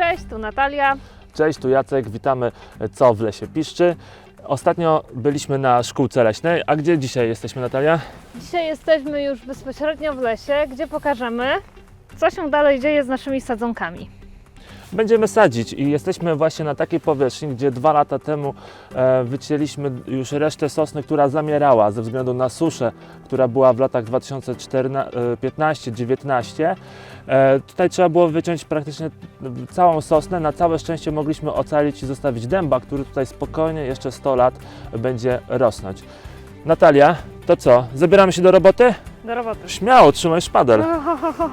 Cześć, tu Natalia. Cześć, tu Jacek, witamy Co w Lesie Piszczy. Ostatnio byliśmy na szkółce leśnej, a gdzie dzisiaj jesteśmy Natalia? Dzisiaj jesteśmy już bezpośrednio w lesie, gdzie pokażemy, co się dalej dzieje z naszymi sadzonkami. Będziemy sadzić i jesteśmy właśnie na takiej powierzchni, gdzie dwa lata temu e, wycięliśmy już resztę sosny, która zamierała ze względu na suszę, która była w latach 2015-19. E, tutaj trzeba było wyciąć praktycznie całą sosnę. Na całe szczęście mogliśmy ocalić i zostawić dęba, który tutaj spokojnie jeszcze 100 lat będzie rosnąć. Natalia, to co? Zabieramy się do roboty? Do roboty. Śmiało, trzymaj szpadel. Ho, ho,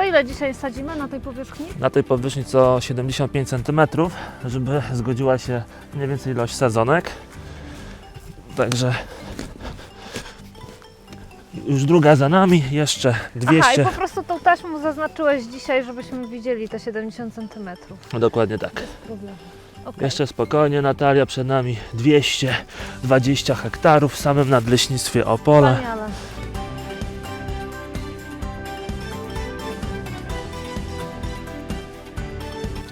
Co ile dzisiaj sadzimy na tej powierzchni? Na tej powierzchni co 75 cm, żeby zgodziła się mniej więcej ilość sezonek. Także już druga za nami, jeszcze Aha, i 200. po prostu tą taśmą zaznaczyłeś dzisiaj, żebyśmy widzieli te 70 cm. Dokładnie tak. Okay. Jeszcze spokojnie, Natalia, przed nami 220 hektarów w samym nadleśnictwie Opola. Wspaniale.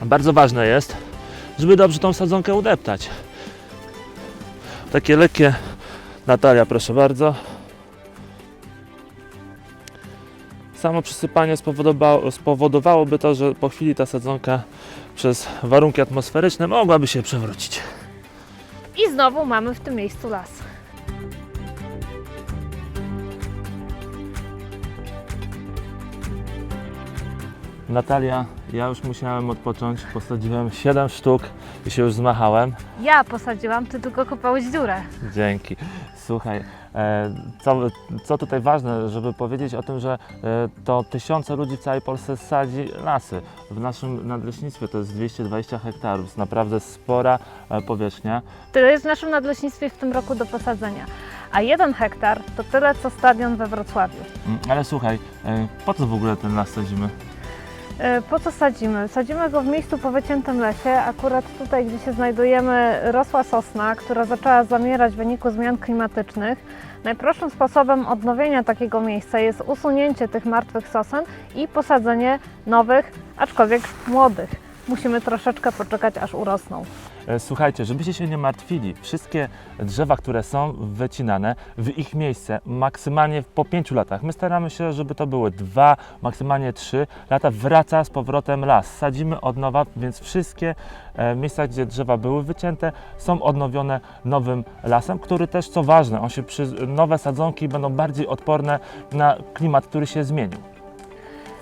Bardzo ważne jest, żeby dobrze tą sadzonkę udeptać. Takie lekkie, Natalia, proszę bardzo. Samo przysypanie spowodowało, spowodowałoby to, że po chwili ta sadzonka przez warunki atmosferyczne mogłaby się przewrócić. I znowu mamy w tym miejscu las. Natalia, ja już musiałem odpocząć, posadziłem 7 sztuk i się już zmachałem. Ja posadziłam, ty tylko kopałeś dziurę. Dzięki. Słuchaj, e, co, co tutaj ważne, żeby powiedzieć o tym, że e, to tysiące ludzi w całej Polsce sadzi lasy. W naszym nadleśnictwie to jest 220 hektarów, jest naprawdę spora e, powierzchnia. Tyle jest w naszym nadleśnictwie w tym roku do posadzenia. A jeden hektar to tyle, co stadion we Wrocławiu. Mm, Ale słuchaj, po co w ogóle ten las sadzimy? E, Po co sadzimy? Sadzimy go w miejscu po wyciętym lesie. Akurat tutaj, gdzie się znajdujemy, rosła sosna, która zaczęła zamierać w wyniku zmian klimatycznych. Najprostszym sposobem odnowienia takiego miejsca jest usunięcie tych martwych sosen i posadzenie nowych, aczkolwiek młodych. Musimy troszeczkę poczekać, aż urosną. E, Słuchajcie, żebyście się nie martwili, wszystkie drzewa, które są wycinane, w ich miejsce maksymalnie po 5 latach. My staramy się, żeby to były 2, maksymalnie 3 lata, wraca z powrotem las. Sadzimy od nowa, więc wszystkie e, miejsca, gdzie drzewa były wycięte, są odnowione nowym lasem, który też, co ważne, on się przy, nowe sadzonki będą bardziej odporne na klimat, który się zmienił.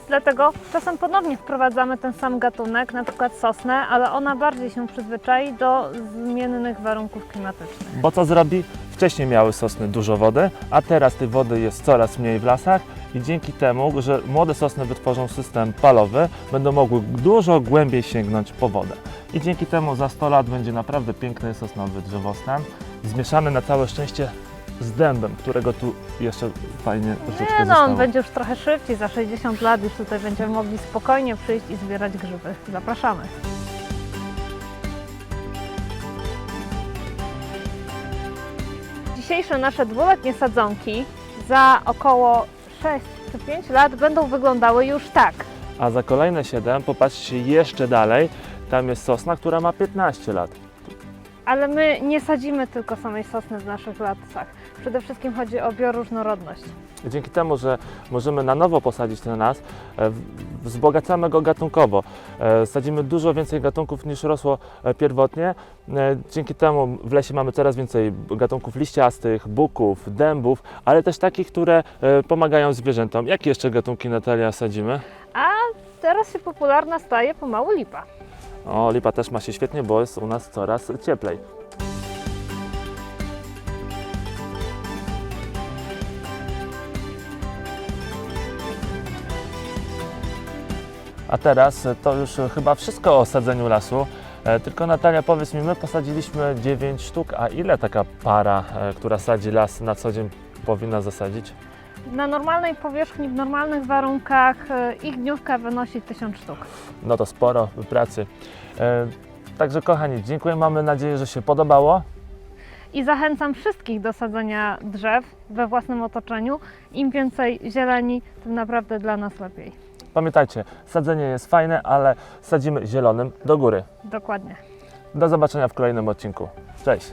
Dlatego czasem ponownie wprowadzamy ten sam gatunek, na przykład sosnę, ale ona bardziej się przyzwyczai do zmiennych warunków klimatycznych. Bo co zrobi? Wcześniej miały sosny dużo wody, a teraz tej wody jest coraz mniej w lasach i dzięki temu, że młode sosny wytworzą system palowy, będą mogły dużo głębiej sięgnąć po wodę. I dzięki temu za 100 lat będzie naprawdę piękny sosnowy drzewostan, zmieszany na całe szczęście z dębem, którego tu jeszcze fajnie troszeczkę Nie no, zostało. on będzie już trochę szybciej, za 60 lat już tutaj będziemy mogli spokojnie przyjść i zbierać grzyby. Zapraszamy. Dzisiejsze nasze dwuletnie sadzonki za około 6 czy 5 lat będą wyglądały już tak. A za kolejne 7 popatrzcie jeszcze dalej, tam jest sosna, która ma 15 lat. Ale my nie sadzimy tylko samej sosny w naszych lasach. Przede wszystkim chodzi o bioróżnorodność. Dzięki temu, że możemy na nowo posadzić ten las, e, wzbogacamy go gatunkowo. E, Sadzimy dużo więcej gatunków niż rosło e, pierwotnie. Dzięki temu w lesie mamy coraz więcej gatunków liściastych, buków, dębów, ale też takich, które pomagają zwierzętom. Jakie jeszcze gatunki Natalia sadzimy? A teraz się popularna staje pomału lipa. O, lipa też ma się świetnie, bo jest u nas coraz cieplej. A teraz e, to już e, chyba wszystko o sadzeniu lasu. E, Tylko Natalia, powiedz mi, my posadziliśmy 9 sztuk, a ile taka para, która sadzi las na co dzień powinna zasadzić? Na normalnej powierzchni, w normalnych warunkach ich dniówka wynosi 1000 sztuk. No to sporo pracy. Także kochani, dziękuję, mamy nadzieję, że się podobało. i zachęcam wszystkich do sadzenia drzew we własnym otoczeniu. Im więcej zieleni, tym naprawdę dla nas lepiej. Pamiętajcie, sadzenie jest fajne, ale sadzimy zielonym do góry. Dokładnie. Do zobaczenia w kolejnym odcinku. Cześć!